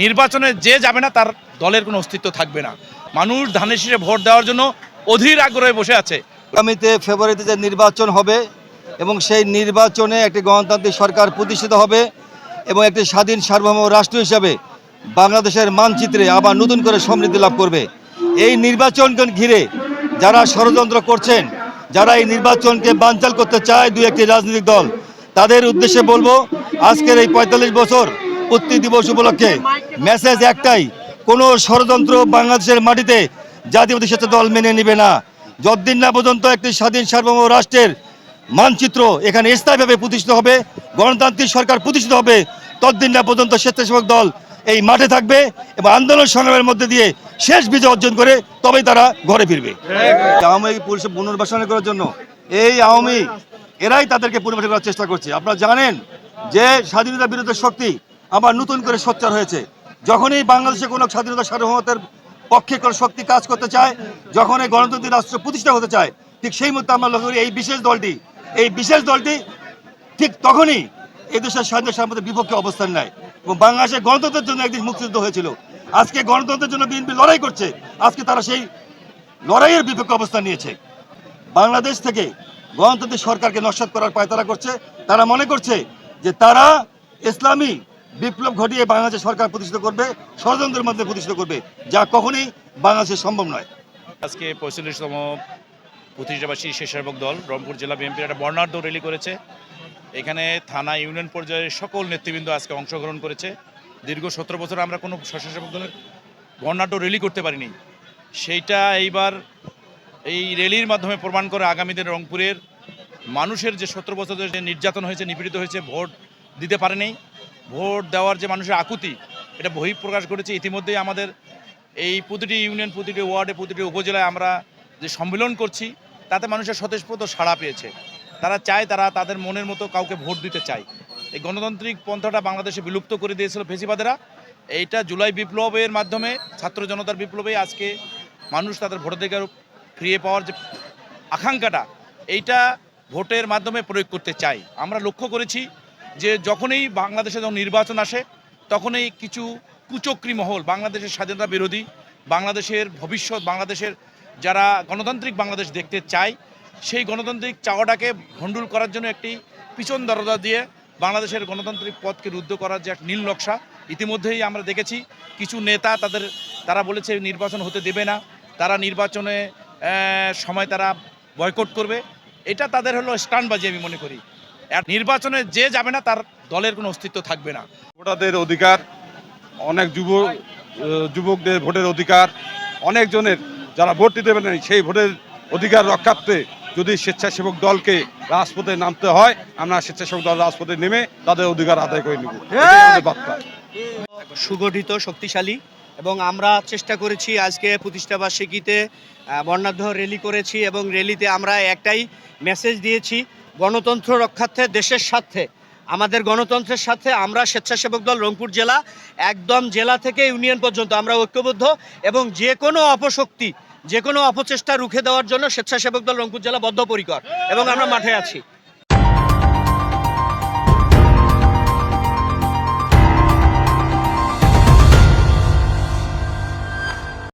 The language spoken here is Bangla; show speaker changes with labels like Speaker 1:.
Speaker 1: নির্বাচনে যে যাবে না, তার দলের কোনো অস্তিত্ব থাকবে না। মানুষ ধানের শীষে ভোট দেওয়ার জন্য অধীর আগ্রহে বসে আছে।
Speaker 2: আগামীতে ফেব্রুয়ারিতে যে নির্বাচন হবে এবং সেই নির্বাচনে একটি গণতান্ত্রিক সরকার প্রতিষ্ঠিত হবে এবং একটি স্বাধীন সার্বভৌম রাষ্ট্র হিসাবে বাংলাদেশের মানচিত্রে আবার নতুন করে সমৃদ্ধি লাভ করবে। এই নির্বাচনকে ঘিরে যারা ষড়যন্ত্র করছেন, যারা এই নির্বাচনকে বানচাল করতে চায় দুই একটি রাজনৈতিক দল, তাদের উদ্দেশ্যে বলব, আজকের এই পঁয়তাল্লিশ বছর পূর্তি দিবস উপলক্ষে মেসেজ একটাই, কোনো ষড়যন্ত্র বাংলাদেশের মাটিতে জাতীয় সাথে দল মেনে নেবে না। যতদিন না পর্যন্ত একটি স্বাধীন সার্বভৌম রাষ্ট্রের মানচিত্র এখানে স্থায়ীভাবে প্রতিষ্ঠিত হবে, গণতান্ত্রিক সরকার প্রতিষ্ঠিত হবে, ততদিন না পর্যন্ত স্বেচ্ছাসেবক দল এই মাঠে থাকবে এবং আন্দোলন সংগ্রামের মধ্যে দিয়ে শেষ বিজয় অর্জন করে তবেই তারা ঘরে ফিরবে। আওয়ামী লীগ পুলিশে পুনর্বাসন করার জন্য এই আওয়ামী এরাই তাদেরকে পুনর্বাসন করার চেষ্টা করছে। আপনারা জানেন যে স্বাধীনতা বিরোধী শক্তি আবার নতুন করে সোচ্চার হয়েছে। যখনই বাংলাদেশে কোনো স্বাধীনতা সার্বভৌমত্বের পক্ষে কোনো শক্তি কাজ করতে চায় যখন এই গণতান্ত্রিক রাষ্ট্র প্রতিষ্ঠা হতে চায়, ঠিক সেই মুহূর্তে আমরা লক্ষ্য করি এই বিশেষ দলটি, এই বিশেষ দলটি ঠিক তখনই এই দেশের স্বাধীনতা সার্বভৌমত্বের বিপক্ষে অবস্থান নেয় এবং বাংলাদেশের গণতন্ত্রের জন্য একদিন মুক্তিযুদ্ধ হয়েছিল। আজকে গণতন্ত্রের জন্য বিএনপি লড়াই করছে, আজকে তারা সেই লড়াইয়ের বিপক্ষে অবস্থান নিয়েছে। বাংলাদেশ থেকে গণতান্ত্রিক সরকারকে নস্বাত করার পায়তারা করছে। তারা মনে করছে যে তারা ইসলামী বিপ্লব ঘটিয়ে বাংলাদেশের সরকার প্রতিষ্ঠিত করবে, ষড়যন্ত্রের মধ্যে প্রতিষ্ঠিত করবে, যা কখনোই বাংলাদেশে সম্ভব নয়।
Speaker 1: আজকে পঁয়তাল্লিশতম প্রতিষ্ঠাবাসী স্বেচ্ছাসেবক দল রংপুর জেলা বিএনপির একটা বর্ণাঢ্য র্যালি করেছে। এখানে থানা, ইউনিয়ন পর্যায়ের সকল নেতৃবৃন্দ আজকে অংশগ্রহণ করেছে। দীর্ঘ সতেরো বছর আমরা কোনো স্বেচ্ছাসেবক দলের বর্ণাঢ্য র্যালি করতে পারিনি। সেইটা এইবার এই র্যালির মাধ্যমে প্রমাণ করে আগামী দিনে রংপুরের মানুষের যে সতেরো বছর যে নির্যাতন হয়েছে, নিপীড়িত হয়েছে, ভোট দিতে পারেনি। ভোট দেওয়ার যে মানুষের আকুতি, এটা বহিঃপ্রকাশ করেছে। ইতিমধ্যেই আমাদের এই প্রতিটি ইউনিয়ন, প্রতিটি ওয়ার্ডে, প্রতিটি উপজেলায় আমরা যে সম্মেলন করছি, তাতে মানুষের স্বতঃস্ফূর্ত সাড়া পেয়েছে। তারা চায় তারা তাদের মনের মতো কাউকে ভোট দিতে চায়। এই গণতান্ত্রিক পন্থাটা বাংলাদেশে বিলুপ্ত করে দিয়েছিল ফেসিবাদেরা। এইটা জুলাই বিপ্লবের মাধ্যমে, ছাত্র জনতার বিপ্লবে আজকে মানুষ তাদের ভোটাধিকার ফিরিয়ে পাওয়ার যে আকাঙ্ক্ষাটা, এইটা ভোটের মাধ্যমে প্রয়োগ করতে চাই আমরা লক্ষ্য করেছি যে যখনই বাংলাদেশে যখন নির্বাচন আসে, তখনই কিছু কুচক্রী মহল, বাংলাদেশের স্বাধীনতা বিরোধী, বাংলাদেশের ভবিষ্যৎ, বাংলাদেশের যারা গণতান্ত্রিক বাংলাদেশ দেখতে চায়, সেই গণতান্ত্রিক চাওয়াটাকে ভণ্ডুল করার জন্য একটি পিছন দরজা দিয়ে বাংলাদেশের গণতান্ত্রিক পথকে রুদ্ধ করার যে এক নীল নকশা, ইতিমধ্যেই আমরা দেখেছি কিছু নেতা তাদের, তারা বলেছে নির্বাচন হতে দেবে না, তারা নির্বাচনে সময় তারা বয়কট করবে। এটা তাদের হলো স্টানবাজি আমি মনে করি। নির্বাচনে যে যাবে না তার দলের কোনো অস্তিত্ব থাকবে না।
Speaker 3: ভোটারদের অধিকার অনেক যুব যুবকদের ভোটের অধিকার অনেকজনের যারা ভোট দিতে পারেন সেই ভোটের অধিকার রক্ষার্থে যদি স্বেচ্ছাসেবক দলকে রাজপথে নামতে হয় আমরা স্বেচ্ছাসেবক দল রাজপথে নেমে তাদের অধিকার আদায় করে নেব। বার্তা।
Speaker 4: সুগঠিত শক্তিশালী এবং আমরা চেষ্টা করেছি আজকে প্রতিষ্ঠাবার্ষিকীতে বর্ণাঢ্য র্যালি করেছি এবং র্যালিতে আমরা একটাই মেসেজ দিয়েছি গণতন্ত্র রক্ষার্থে দেশের স্বার্থে, আমাদের গণতন্ত্রের সাথে আমরা স্বেচ্ছাসেবক দল রংপুর জেলা, একদম জেলা থেকে ইউনিয়ন পর্যন্ত আমরা ঐক্যবদ্ধ এবং যে কোনো অপশক্তি, যে কোনো অপচেষ্টা রুখে দেওয়ার জন্য স্বেচ্ছাসেবক দল রংপুর জেলা বদ্ধপরিকর এবং আমরা মাঠে আছি।